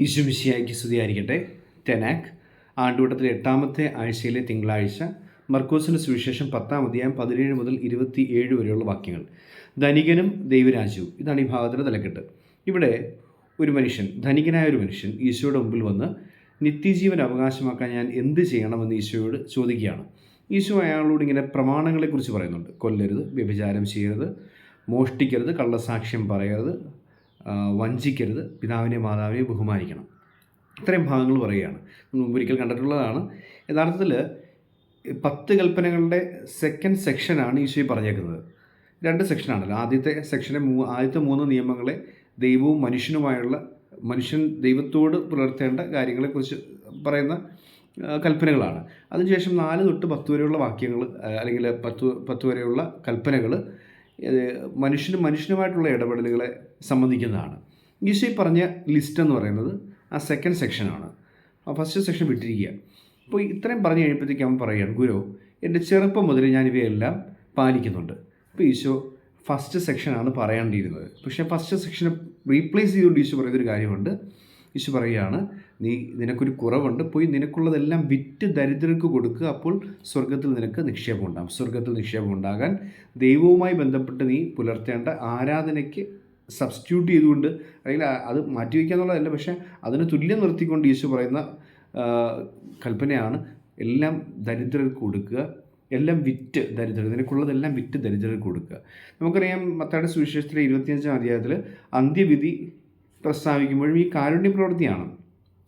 ഈശുമിശിയായിക്ക് സ്തുതിയായിരിക്കട്ടെ. ടെനാക് ആണ്ടുവട്ടത്തിലെ എട്ടാമത്തെ ആഴ്ചയിലെ തിങ്കളാഴ്ച മർക്കോസിന്റെ സുവിശേഷം പത്താം അധ്യായം പതിനേഴ് മുതൽ ഇരുപത്തി ഏഴ് വരെയുള്ള വാക്യങ്ങൾ. ധനികനും ദൈവരാജ്യവും. ഇതാണ് ഈ ഭാഗത്തിന്റെ തലക്കെട്ട്. ഇവിടെ ഒരു മനുഷ്യൻ ധനികനായ ഒരു മനുഷ്യൻ ഈശോയുടെ മുമ്പിൽ വന്ന് നിത്യജീവൻ അവകാശമാക്കാൻ ഞാൻ എന്ത് ചെയ്യണമെന്ന് ഈശോയോട് ചോദിക്കുകയാണ്. ഈശോ അയാളോട് ഇങ്ങനെ പ്രമാണങ്ങളെക്കുറിച്ച് പറയുന്നുണ്ട്. കൊല്ലരുത് വ്യഭിചാരം ചെയ്യരുത് മോഷ്ടിക്കരുത് കള്ളസാക്ഷ്യം പറയരുത് വഞ്ചിക്കരുത്. പിതാവിനെ മാതാവിനെ ബഹുമാനിക്കണം. ഇത്രയും ഭാഗങ്ങൾ പറയുകയാണ്. ഒരിക്കൽ കണ്ടിട്ടുള്ളതാണ്. യഥാർത്ഥത്തിൽ പത്ത് കൽപ്പനകളുടെ സെക്കൻഡ് സെക്ഷനാണ് ഈശോ പറഞ്ഞേക്കുന്നത്. രണ്ട് സെക്ഷനാണല്ലോ ആദ്യത്തെ സെക്ഷനെ മൂ ആദ്യത്തെ മൂന്ന് നിയമങ്ങളെ ദൈവവും മനുഷ്യനുമായുള്ള മനുഷ്യൻ ദൈവത്തോട് പുലർത്തേണ്ട കാര്യങ്ങളെക്കുറിച്ച് പറയുന്ന കൽപ്പനകളാണ്. അതിനുശേഷം നാല് തൊട്ട് പത്ത് വരെയുള്ള വാക്യങ്ങൾ അല്ലെങ്കിൽ പത്ത് പത്ത് വരെയുള്ള കൽപ്പനകൾ മനുഷ്യനും മനുഷ്യനുമായിട്ടുള്ള ഇടപെടലുകളെ സംബന്ധിക്കുന്നതാണ്. ഈശോ ഈ പറഞ്ഞ ലിസ്റ്റ് എന്ന് പറയുന്നത് ആ സെക്കൻഡ് സെക്ഷനാണ് ആ ഫസ്റ്റ് സെക്ഷൻ വിട്ടിരിക്കുക. അപ്പോൾ ഇത്രയും പറഞ്ഞു കഴിയുമ്പോഴത്തേക്ക് അവൻ പറയുകയാണ് ഗുരു എന്റെ ചെറുപ്പം മുതൽ ഞാൻ ഇവയെല്ലാം പാലിക്കുന്നുണ്ട്. അപ്പോൾ ഈശോ ഫസ്റ്റ് സെക്ഷനാണ് പറയേണ്ടിയിരുന്നത് പക്ഷേ ഫസ്റ്റ് സെക്ഷനെ റീപ്ലേസ് ചെയ്തുകൊണ്ട് ഈശോ പറയുന്നൊരു കാര്യമുണ്ട്. ഈശോ പറയുകയാണ് നീ നിനക്കൊരു കുറവുണ്ട് പോയി നിനക്കുള്ളതെല്ലാം വിറ്റ് ദരിദ്രർക്ക് കൊടുക്കുക അപ്പോൾ സ്വർഗത്തിൽ നിനക്ക് നിക്ഷേപം ഉണ്ടാകും. സ്വർഗത്തിൽ നിക്ഷേപം ഉണ്ടാകാൻ ദൈവവുമായി ബന്ധപ്പെട്ട് നീ പുലർത്തേണ്ട ആരാധനയ്ക്ക് സബ്സ്റ്റിറ്റ്യൂട്ട് ചെയ്തുകൊണ്ട് അല്ലെങ്കിൽ അത് മാറ്റിവെക്കുക എന്നുള്ളതല്ല പക്ഷേ അതിന് തുല്യം നിർത്തിക്കൊണ്ട് യേശു പറയുന്ന കൽപ്പനയാണ് എല്ലാം ദരിദ്രർക്ക് കൊടുക്കുക എല്ലാം വിറ്റ് ദരിദ്രർ നിനക്കുള്ളതെല്ലാം വിറ്റ് ദരിദ്രർക്ക് കൊടുക്കുക. നമുക്കറിയാം മത്തയുടെ സുവിശേഷത്തിലെ ഇരുപത്തിയഞ്ചാം അധ്യായത്തിൽ അന്ത്യവിധി പ്രസ്താവിക്കുമ്പോഴും ഈ കാരുണ്യ പ്രവൃത്തിയാണ്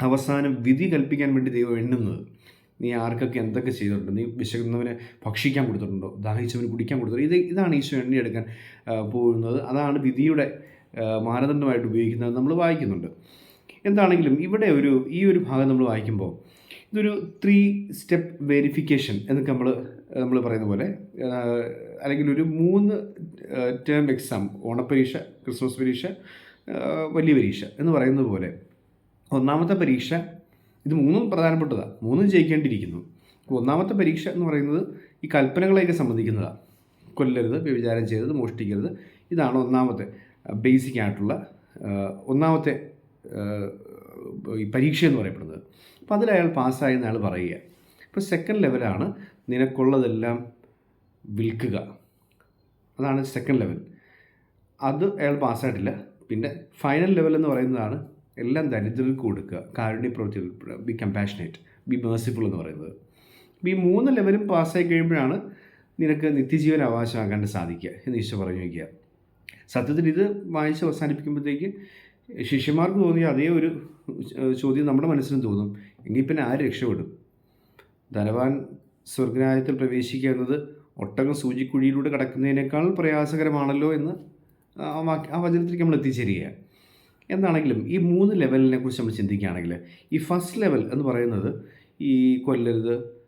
അവസാനം വിധി കൽപ്പിക്കാൻ വേണ്ടി ദൈവം എണ്ണുന്നത്. നീ ആർക്കൊക്കെ എന്തൊക്കെ ചെയ്തിട്ടുണ്ട്? നീ വിശക്കുന്നവന് ഭക്ഷിക്കാൻ കൊടുത്തിട്ടുണ്ടോ? ദാഹിച്ചവന് കുടിക്കാൻ കൊടുത്തിട്ടുണ്ടോ? ഇത് ഇതാണ് ഈശോ എണ്ണിയെടുക്കാൻ പോകുന്നത്. അതാണ് വിധിയുടെ മാനദണ്ഡമായിട്ട് ഉപയോഗിക്കുന്നത് നമ്മൾ വായിക്കുന്നുണ്ട്. എന്താണെങ്കിലും ഇവിടെ ഒരു ഈ ഒരു ഭാഗം നമ്മൾ വായിക്കുമ്പോൾ ഇതൊരു ത്രീ സ്റ്റെപ്പ് വെരിഫിക്കേഷൻ എന്നൊക്കെ നമ്മൾ നമ്മൾ പറയുന്ന പോലെ അല്ലെങ്കിൽ ഒരു മൂന്ന് ടേം എക്സാം ഓണപ്പരീക്ഷ ക്രിസ്മസ് പരീക്ഷ വലിയ പരീക്ഷ എന്ന് പറയുന്നത് പോലെ ഒന്നാമത്തെ പരീക്ഷ ഇത് മൂന്നും പ്രധാനപ്പെട്ടതാണ് മൂന്നും ജയിക്കേണ്ടിയിരിക്കുന്നു. ഒന്നാമത്തെ പരീക്ഷ എന്ന് പറയുന്നത് ഈ കൽപ്പനകളെയൊക്കെ സംബന്ധിക്കുന്നതാണ് കൊല്ലരുത് വ്യഭിചാരം ചെയ്തത് മോഷ്ടിക്കരുത്. ഇതാണ് ഒന്നാമത്തെ ബേസിക് ആയിട്ടുള്ള ഒന്നാമത്തെ ഈ പരീക്ഷ എന്ന് പറയപ്പെടുന്നത്. അപ്പോൾ അതിൽ അയാൾ പാസ്സായി എന്നയാൾ പറയുക. ഇപ്പോൾ സെക്കൻഡ് ലെവലാണ് നിനക്കുള്ളതെല്ലാം വിൽക്കുക. അതാണ് സെക്കൻഡ് ലെവൽ അത് അയാൾ പാസ്സായിട്ടില്ല. പിന്നെ ഫൈനൽ ലെവൽ എന്ന് പറയുന്നതാണ് എല്ലാം ദരിദ്രർക്ക് കൊടുക്കുക. കാരുണ്യ പ്രവൃത്തികൾ ബി കമ്പാഷനേറ്റ് ബി മേഴ്സിഫുൾ എന്ന് പറയുന്നത്. അപ്പോൾ ഈ മൂന്ന് ലെവലും പാസ്സായി കഴിയുമ്പോഴാണ് നിനക്ക് നിത്യജീവൻ അവകാശമാക്കാൻ സാധിക്കുക എന്ന് ഈശോ പറഞ്ഞു വയ്ക്കുക. സത്യത്തിൽ ഇത് വായിച്ച് അവസാനിപ്പിക്കുമ്പോഴത്തേക്ക് ശിഷ്യന്മാർക്ക് തോന്നിയ അതേ ഒരു ചോദ്യം നമ്മുടെ മനസ്സിലും തോന്നും. എങ്കിൽ പിന്നെ ആര് രക്ഷപ്പെടും? ധനവാൻ സ്വർഗരാജ്യത്തിൽ പ്രവേശിക്കുക എന്നത് ഒട്ടകം സൂചിക്കുഴിയിലൂടെ കടക്കുന്നതിനേക്കാൾ പ്രയാസകരമാണല്ലോ എന്ന് ആ വാക്യ ആ വചനത്തിലേക്ക് നമ്മൾ എത്തിച്ചേരുക എന്താണെങ്കിലും ഈ മൂന്ന് ലെവലിനെ കുറിച്ച് നമ്മൾ ചിന്തിക്കുകയാണെങ്കിൽ ഈ ഫസ്റ്റ് ലെവൽ എന്ന് പറയുന്നത് ഈ കൊല്ലരുത്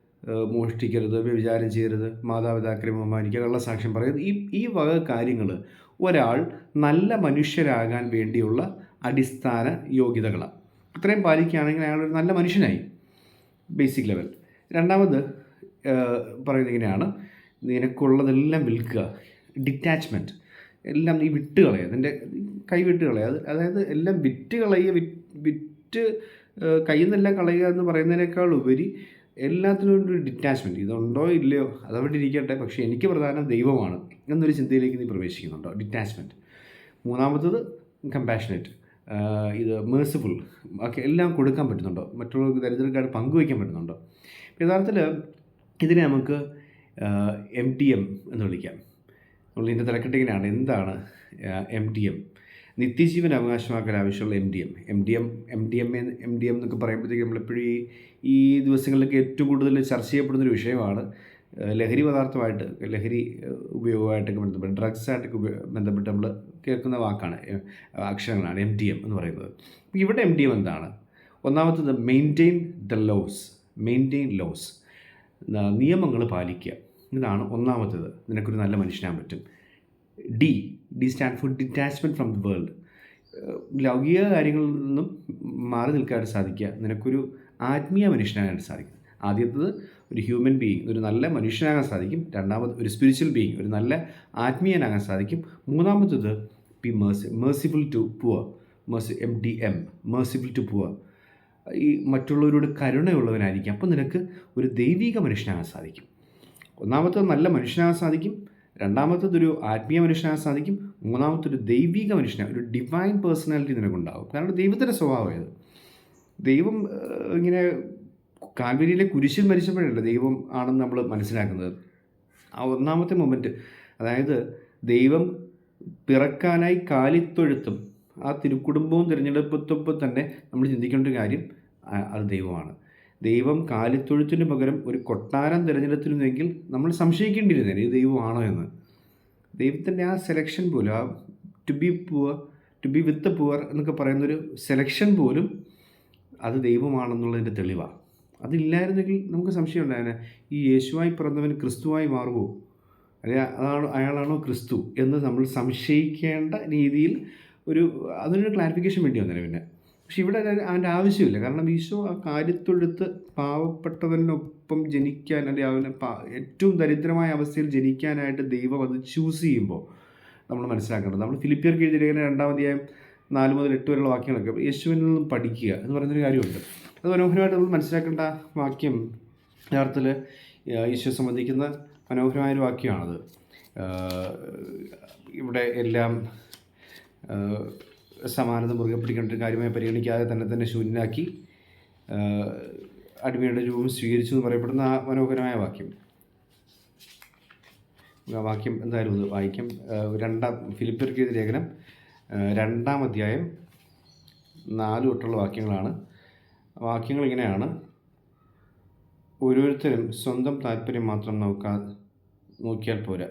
മോഷ്ടിക്കരുത് വ്യഭിചാരം ചെയ്യരുത് മാതാപിതാക്കളെ ബഹുമാനിക്കുക കള്ളസാക്ഷ്യം പറയുന്നത് ഈ ഈ വക കാര്യങ്ങൾ ഒരാൾ നല്ല മനുഷ്യരാകാൻ വേണ്ടിയുള്ള അടിസ്ഥാന യോഗ്യതകളാണ്. ഇത്രയും പാലിക്കുകയാണെങ്കിൽ അയാളൊരു നല്ല മനുഷ്യനായി. Basic level. രണ്ടാമത് പറയുന്നത് ഇങ്ങനെയാണ്. നിനക്കുള്ളതെല്ലാം വിൽക്കുക. ഡിറ്റാച്ച്മെന്റ്. എല്ലാം നീ വിട്ട് നിന്റെ കൈ വിട്ട് കളയുക അത് അതായത് എല്ലാം വിറ്റ് കളയുക വിറ്റ് കയ്യിൽ നിന്നെല്ലാം കളയുക എന്ന് പറയുന്നതിനേക്കാൾ ഉപരി എല്ലാത്തിനും ഒരു ഡിറ്റാച്ച്മെന്റ് ഇതുണ്ടോ ഇല്ലയോ അതവിടെ ഇരിക്കട്ടെ. പക്ഷേ എനിക്ക് പ്രധാനം ദൈവമാണ് എന്നൊരു ചിന്തയിലേക്ക് നീ പ്രവേശിക്കുന്നുണ്ടോ? ഡിറ്റാച്ച്മെന്റ് മൂന്നാമത്തത് കമ്പാഷനേറ്റ് ഇത് മേഴ്സിഫുൾ ഒക്കെ എല്ലാം കൊടുക്കാൻ പറ്റുന്നുണ്ടോ? മറ്റുള്ളവർക്ക് ദരിദ്രക്കാർ പങ്കുവയ്ക്കാൻ പറ്റുന്നുണ്ടോ? യഥാർത്ഥത്തിൽ ഇതിനെ നമുക്ക് എം ടി എം എന്ന് വിളിക്കാം. നമ്മൾ ഇതിന്റെ തലക്കെട്ടിങ്ങനെയാണ് എന്താണ് എം ടി എം നിത്യജീവൻ അവകാശമാക്കാൻ ആവശ്യമുള്ള M D M M D M M D M M D M എന്നൊക്കെ പറയുമ്പോഴത്തേക്കും നമ്മളെപ്പോഴും ഈ ഈ ദിവസങ്ങളിലൊക്കെ ഏറ്റവും കൂടുതൽ ചർച്ച ചെയ്യപ്പെടുന്നൊരു വിഷയമാണ് ലഹരി പദാർത്ഥമായിട്ട് ലഹരി ഉപയോഗമായിട്ടൊക്കെ ബന്ധപ്പെട്ട് ഡ്രഗ്സായിട്ടൊക്കെ ബന്ധപ്പെട്ട് നമ്മൾ കേൾക്കുന്ന വാക്കാണ് അക്ഷരങ്ങളാണ് എം ഡി എം എന്ന് പറയുന്നത്. ഇവിടെ എം ഡി എം എന്താണ്? ഒന്നാമത്തത് maintain the laws maintain laws നിയമങ്ങൾ പാലിക്കുക. ഇതാണ് ഒന്നാമത്തേത്. നിനക്കൊരു നല്ല മനുഷ്യനാകാൻ പറ്റും. D D stand for detachment from the world. ലൗകിക കാര്യങ്ങളിൽ നിന്നും മാറി നിൽക്കാനായിട്ട് സാധിക്കുക. നിനക്കൊരു ആത്മീയ മനുഷ്യനാകാൻ സാധിക്കും. ആദ്യത്തത് ഒരു ഹ്യൂമൻ ബീയിങ് ഒരു നല്ല മനുഷ്യനാകാൻ സാധിക്കും. രണ്ടാമത് ഒരു സ്പിരിച്വൽ ബീയിങ് ഒരു നല്ല ആത്മീയനാകാൻ സാധിക്കും. മൂന്നാമത്തത് be mercy merciful to poor mercy M D M merciful to poor ഈ മറ്റുള്ളവരോട് കരുണയുള്ളവനായിരിക്കും. അപ്പോൾ നിനക്ക് ഒരു ദൈവിക മനുഷ്യനാകാൻ സാധിക്കും. ഒന്നാമത്തത് നല്ല മനുഷ്യനാകാൻ സാധിക്കും. രണ്ടാമത്തതൊരു ആത്മീയ മനുഷ്യനാകാൻ സാധിക്കും. മൂന്നാമത്തൊരു ദൈവിക മനുഷ്യനാണ് ഒരു ഡിവൈൻ പേഴ്സണാലിറ്റി നിനക്കുണ്ടാവും കാരണം ദൈവത്തിന്റെ സ്വഭാവമായത് ദൈവം ഇങ്ങനെ കാൽവരിയിലെ കുരിശിൽ മരിച്ചപ്പോഴല്ല ദൈവം ആണെന്ന് നമ്മൾ മനസ്സിലാക്കുന്നത്? ആ ഒന്നാമത്തെ മൊമെന്റ് അതായത് ദൈവം പിറക്കാനായി കാലിത്തൊഴുത്തും ആ തിരുക്കുടുംബവും തിരഞ്ഞെടുപ്പത്തൊപ്പം തന്നെ നമ്മൾ ചിന്തിക്കേണ്ട ഒരു കാര്യം അത് ദൈവമാണ്. ദൈവം കാലിത്തൊഴുത്തിന് പകരം ഒരു കൊട്ടാരം തിരഞ്ഞെടുത്തിരുന്നെങ്കിൽ നമ്മൾ സംശയിക്കേണ്ടിയിരുന്നേ ഇത് ദൈവമാണോ എന്ന്. ദൈവത്തിന്റെ ആ സെലക്ഷൻ പോലും ആ to be poor to be with poor എന്നൊക്കെ പറയുന്നൊരു സെലക്ഷൻ പോലും അത് ദൈവമാണെന്നുള്ളതിന്റെ തെളിവാണ് അതില്ലായിരുന്നെങ്കിൽ നമുക്ക് സംശയം ഉണ്ടായേനെ ഈ യേശുവായി പിറന്നവൻ ക്രിസ്തുവായി മാറുമോ? അല്ലെ അതാണ് അയാളാണോ ക്രിസ്തു എന്ന് നമ്മൾ സംശയിക്കേണ്ട രീതിയിൽ ഒരു അതിനൊരു ക്ലാരിഫിക്കേഷൻ വേണ്ടി വന്നേനെ പിന്നെ. പക്ഷെ ഇവിടെ അവന്റെ ആവശ്യമില്ല. കാരണം ഈശോ ആ കാര്യത്തൊഴുത്ത് പാവപ്പെട്ടവനൊപ്പം ജനിക്കാൻ അല്ലെങ്കിൽ അവനെ ഏറ്റവും ദരിദ്രമായ അവസ്ഥയിൽ ജനിക്കാനായിട്ട് ദൈവം അത് ചൂസ് ചെയ്യുമ്പോൾ നമ്മൾ മനസ്സിലാക്കേണ്ടത്. നമ്മൾ ഫിലിപ്പിയർക്ക് എഴുതിയിരിക്കുന്ന രണ്ടാം അധ്യായം നാല് മുതൽ എട്ട് വരെയുള്ള വാക്യങ്ങളൊക്കെ യേശുവിൽ നിന്നും പഠിക്കുക എന്ന് പറയുന്നൊരു കാര്യമുണ്ട്. അത് മനോഹരമായിട്ട് നമ്മൾ മനസ്സിലാക്കേണ്ട വാക്യം യഥാർത്ഥത്തിൽ ഈശോ സംബന്ധിക്കുന്ന മനോഹരമായൊരു വാക്യമാണത്. ഇവിടെ എല്ലാം സമാനത മുറുകെ പിടിക്കേണ്ട കാര്യമായി പരിഗണിക്കാതെ തന്നെ തന്നെ ശൂന്യനാക്കി അടിമയുടെ രൂപം സ്വീകരിച്ചു എന്ന് പറയപ്പെടുന്ന ആ മനോഹരമായ വാക്യം. ആ വാക്യം എന്തായാലും ഒന്ന് വായിക്കാം. രണ്ടാം ഫിലിപ്പർക്ക് എഴുതിയ ലേഖനം രണ്ടാം അധ്യായം നാല് തൊട്ടുള്ള വാക്യങ്ങളാണ്. വാക്യങ്ങൾ ഇങ്ങനെയാണ്. ഓരോരുത്തരും സ്വന്തം താല്പര്യം മാത്രം നോക്കാ നോക്കിയാൽ പോരാ.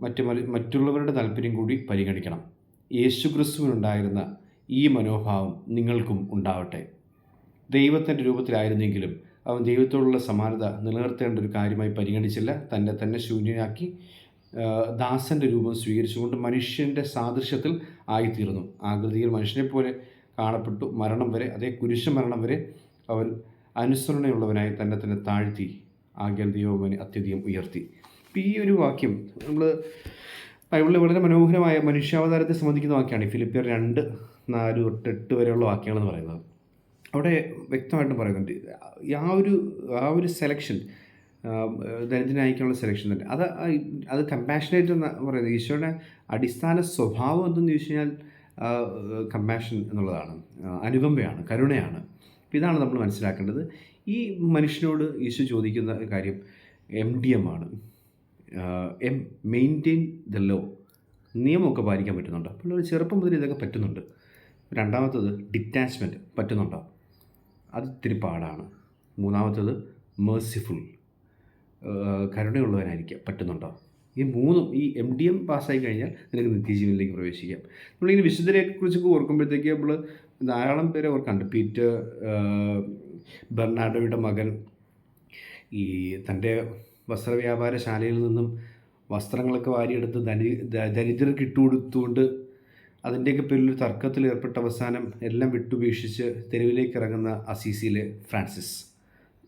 മറ്റു മറ്റുള്ളവരുടെ താല്പര്യം കൂടി പരിഗണിക്കണം. യേശു ക്രിസ്തുവിനുണ്ടായിരുന്ന ഈ മനോഭാവം നിങ്ങൾക്കും ഉണ്ടാവട്ടെ. ദൈവത്തിന്റെ രൂപത്തിലായിരുന്നെങ്കിലും അവൻ ദൈവത്തോടുള്ള സമാനത നിലനിർത്തേണ്ട ഒരു കാര്യമായി പരിഗണിച്ചില്ല. തന്നെ തന്നെ ശൂന്യനാക്കി ദാസന്റെ രൂപം സ്വീകരിച്ചുകൊണ്ട് മനുഷ്യന്റെ സാദൃശ്യത്തിൽ ആയിത്തീർന്നു. ആകൃതിയിൽ മനുഷ്യനെ പോലെ കാണപ്പെട്ടു. മരണം വരെ അതേ കുരിശ മരണം വരെ അവൻ അനുസരണയുള്ളവനായി തന്നെ തന്നെ താഴ്ത്തി ആകെ ദൈവമനെ അത്യധികം ഉയർത്തി. ഈ ഒരു വാക്യം നമ്മൾ ബൈബിളിൽ വളരെ മനോഹരമായ മനുഷ്യാവതാരത്തെ സംബന്ധിക്കുന്ന വാക്യമാണ് ഈ ഫിലിപ്പിയർ രണ്ട് നാല് തൊട്ട് എട്ട് വരെയുള്ള വാക്യങ്ങളെന്ന് പറയുന്നത്. അവിടെ വ്യക്തമായിട്ടും പറയുന്നുണ്ട്. ആ ഒരു ആ ഒരു സെലക്ഷൻ ദരിദ്രനായിക്കാനുള്ള സെലക്ഷൻ തന്നെ. അത് അത് കമ്പാഷനേറ്റ് എന്ന് പറയുന്നത് ഈശോയുടെ അടിസ്ഥാന സ്വഭാവം എന്തെന്ന് ചോദിച്ചു കഴിഞ്ഞാൽ കമ്പാഷൻ എന്നുള്ളതാണ്. അനുകമ്പയാണ് കരുണയാണ്. ഇതാണ് നമ്മൾ മനസ്സിലാക്കേണ്ടത്. ഈ മനുഷ്യനോട് ഈശോ ചോദിക്കുന്ന കാര്യം എം ഡി എം ആണ്. മെയിന്റെയിൻ ദ ലോ നിയമമൊക്കെ പാലിക്കാൻ പറ്റുന്നുണ്ട്. അപ്പോൾ ഒരു ചെറുപ്പം മുതൽ ഇതൊക്കെ പറ്റുന്നുണ്ട്. രണ്ടാമത്തത് ഡിറ്റാച്ച്മെന്റ് പറ്റുന്നുണ്ടോ? അത് ഇത്തിരി പാടാണ്. മൂന്നാമത്തത് മേഴ്സിഫുൾ കരുണയുള്ളവനായിരിക്കുക പറ്റുന്നുണ്ടോ? ഈ മൂന്നും ഈ എം ഡി എം പാസ്സായി കഴിഞ്ഞാൽ നിനക്ക് നിത്യജീവനിലേക്ക് പ്രവേശിക്കാം. നമ്മളിങ്ങനെ വിശുദ്ധരെക്കുറിച്ചൊക്കെ ഓർക്കുമ്പോഴത്തേക്ക് നമ്മൾ ധാരാളം പേരെ ഓർക്കാണ്ട് പീറ്റ് ബെർണാഡോയുടെ മകൻ ഈ തന്റെ വസ്ത്രവ്യാപാരശാലയിൽ നിന്നും വസ്ത്രങ്ങളൊക്കെ വാരിയെടുത്ത് ധനി ദരിദ്രർക്ക് ഇട്ടുകൊടുത്തുകൊണ്ട് അതിന്റെയൊക്കെ പേരിൽ തർക്കത്തിൽ ഏർപ്പെട്ട അവസാനം എല്ലാം വിട്ടുപേക്ഷിച്ച് തെരുവിലേക്ക് ഇറങ്ങുന്ന അസീസിയിലെ ഫ്രാൻസിസ്.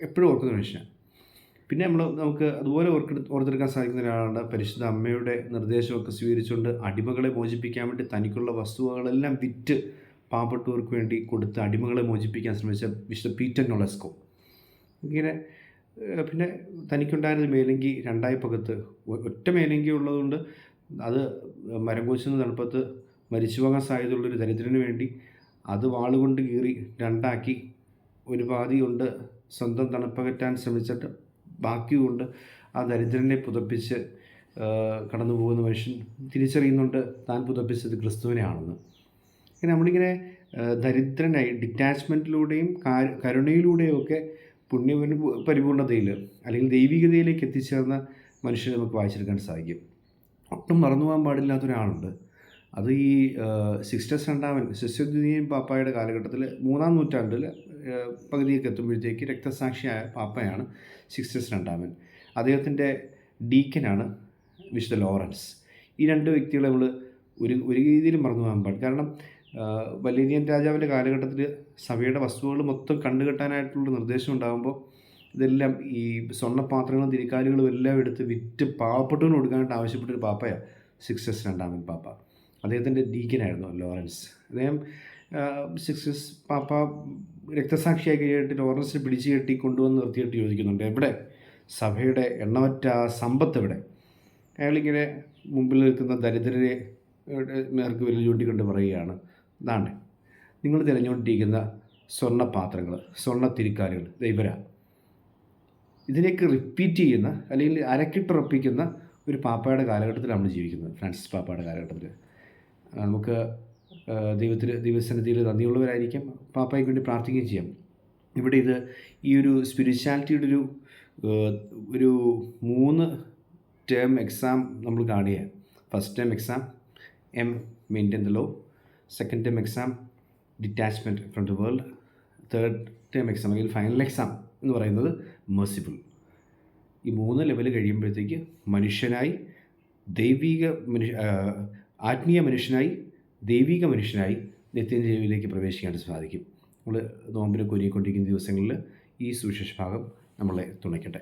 എപ്പോഴും ഓർക്കുന്ന മനുഷ്യനാണ് പിന്നെ നമ്മൾ നമുക്ക് അതുപോലെ ഓർക്കെടു ഓർത്തെടുക്കാൻ സാധിക്കുന്ന ഒരാളാണ് പരിശുദ്ധ അമ്മയുടെ നിർദ്ദേശമൊക്കെ സ്വീകരിച്ചുകൊണ്ട് അടിമകളെ മോചിപ്പിക്കാൻ വേണ്ടി തനിക്കുള്ള വസ്തുവകളെല്ലാം വിറ്റ് പാവപ്പെട്ടവർക്ക് വേണ്ടി കൊടുത്ത് അടിമകളെ മോചിപ്പിക്കാൻ ശ്രമിച്ച വിശുദ്ധ പീറ്റർ നൊളസ്കോ ഇങ്ങനെ പിന്നെ തനിക്കുണ്ടായിരുന്ന മേലങ്കി രണ്ടായി പകത്ത്. ഒറ്റ മേലങ്കി ഉള്ളതുകൊണ്ട് അത് മരം കൊച്ചുന്ന തണുപ്പത്ത് മരിച്ചു പോകാൻ സാധ്യതയുള്ളൊരു ദരിദ്രന് വേണ്ടി അത് വാളുകൊണ്ട് കീറി രണ്ടാക്കി ഒരു പാതി കൊണ്ട് സ്വന്തം തണുപ്പകറ്റാൻ ശ്രമിച്ചിട്ട് ബാക്കി കൊണ്ട് ആ ദരിദ്രനെ പുതപ്പിച്ച് കടന്നു പോകുന്ന മനുഷ്യൻ തിരിച്ചറിയുന്നുണ്ട് താൻ പുതപ്പിച്ചത് ക്രിസ്തുവിനെയാണെന്ന്. നമ്മളിങ്ങനെ ദരിദ്രനായി ഡിറ്റാച്ച്മെന്റിലൂടെയും കരുണയിലൂടെയും ഒക്കെ പുണ്യ പരിപൂർണതയിൽ അല്ലെങ്കിൽ ദൈവികതയിലേക്ക് എത്തിച്ചേർന്ന മനുഷ്യനെ നമുക്ക് വായിച്ചെടുക്കാൻ സാധിക്കും. ഒട്ടും മറന്നു പോകാൻ പാടില്ലാത്തൊരാളുണ്ട് അത് ഈ സിക്സ്റ്റസ് രണ്ടാമൻ സിസ്റ്റദ്വീൻ പാപ്പായുടെ കാലഘട്ടത്തിൽ മൂന്നാം നൂറ്റാണ്ടിൽ പകുതിയൊക്കെ എത്തുമ്പോഴത്തേക്ക് രക്തസാക്ഷിയായ പാപ്പയാണ് സിക്സ്റ്റസ് രണ്ടാമൻ. അദ്ദേഹത്തിന്റെ ഡീക്കനാണ് വിശുദ്ധ ലോറൻസ്. ഈ രണ്ട് വ്യക്തികളെ നമ്മൾ ഒരു ഒരു രീതിയിലും മറന്നു പോകാൻ പാടില്ല. കാരണം വലേനിയൻ രാജാവിന്റെ കാലഘട്ടത്തിൽ സഭയുടെ വസ്തുക്കൾ മൊത്തം കണ്ടുകെട്ടാനായിട്ടുള്ള നിർദ്ദേശം ഉണ്ടാകുമ്പോൾ ഇതെല്ലാം ഈ സ്വർണപാത്രങ്ങളും തിരിക്കാലുകളും എല്ലാം എടുത്ത് വിറ്റ് പാവപ്പെട്ടവന് കൊടുക്കാനായിട്ട് ആവശ്യപ്പെട്ട ഒരു പാപ്പയാണ് സിക്സസ് രണ്ടാമൻ പാപ്പ. അദ്ദേഹത്തിന്റെ ഡീക്കനായിരുന്നു ലോറൻസ്. അദ്ദേഹം സിക്സസ് പാപ്പ രക്തസാക്ഷിയായി കഴിഞ്ഞിട്ട് ലോറൻസിനെ പിടിച്ചു കെട്ടി കൊണ്ടുവന്ന് നിർത്തിയിട്ട് യോജിക്കുന്നുണ്ട്. എവിടെ? സഭയുടെ എണ്ണമറ്റ സമ്പത്ത് എവിടെ? അയാളിങ്ങനെ മുമ്പിൽ നിൽക്കുന്ന ദരിദ്രരെ മേർക്ക് വിരൽ ചൂണ്ടിക്കൊണ്ട് പറയുകയാണ്. ഇതാണ്ട് നിങ്ങൾ തിരഞ്ഞുകൊണ്ടിരിക്കുന്ന സ്വർണപാത്രങ്ങൾ സ്വർണ തിരിക്കാലുകൾ ദൈവര ഇതിലേക്ക് റിപ്പീറ്റ് ചെയ്യുന്ന അല്ലെങ്കിൽ അരക്കിട്ടുറപ്പിക്കുന്ന ഒരു പാപ്പയുടെ കാലഘട്ടത്തിലാണ് നമ്മൾ ജീവിക്കുന്നത്. ഫ്രാൻസിസ് പാപ്പയുടെ കാലഘട്ടത്തിൽ. നമുക്ക് ദൈവത്തിൽ ദൈവസന്നിധിയിൽ നന്ദിയുള്ളവരായിരിക്കാം. പാപ്പയ്ക്ക് വേണ്ടി പ്രാർത്ഥിക്കുകയും ചെയ്യാം. ഇവിടെ ഇത് ഈ ഒരു സ്പിരിച്വാലിറ്റിയുടെ ഒരു ഒരു മൂന്ന് ടേം എക്സാം നമ്മൾ കാണുകയാണ്. First term exam M maintain the law second term exam detachment from the world third term exam അല്ലെങ്കിൽ ഫൈനൽ എക്സാം എന്ന് പറയുന്നത് മേഴ്സിഫുൾ ഈ മൂന്ന് ലെവൽ കഴിയുമ്പോഴത്തേക്ക് മനുഷ്യനായി ദൈവിക മനുഷ്യ ആത്മീയ മനുഷ്യനായി ദൈവിക മനുഷ്യനായി നിത്യജീവിലേക്ക് പ്രവേശിക്കാൻ സാധിക്കും. നമ്മൾ നോമ്പിനെ കൊരിയിക്കൊണ്ടിരിക്കുന്ന ദിവസങ്ങളിൽ ഈ സുവിശേഷ ഭാഗം നമ്മളെ തുണയ്ക്കട്ടെ.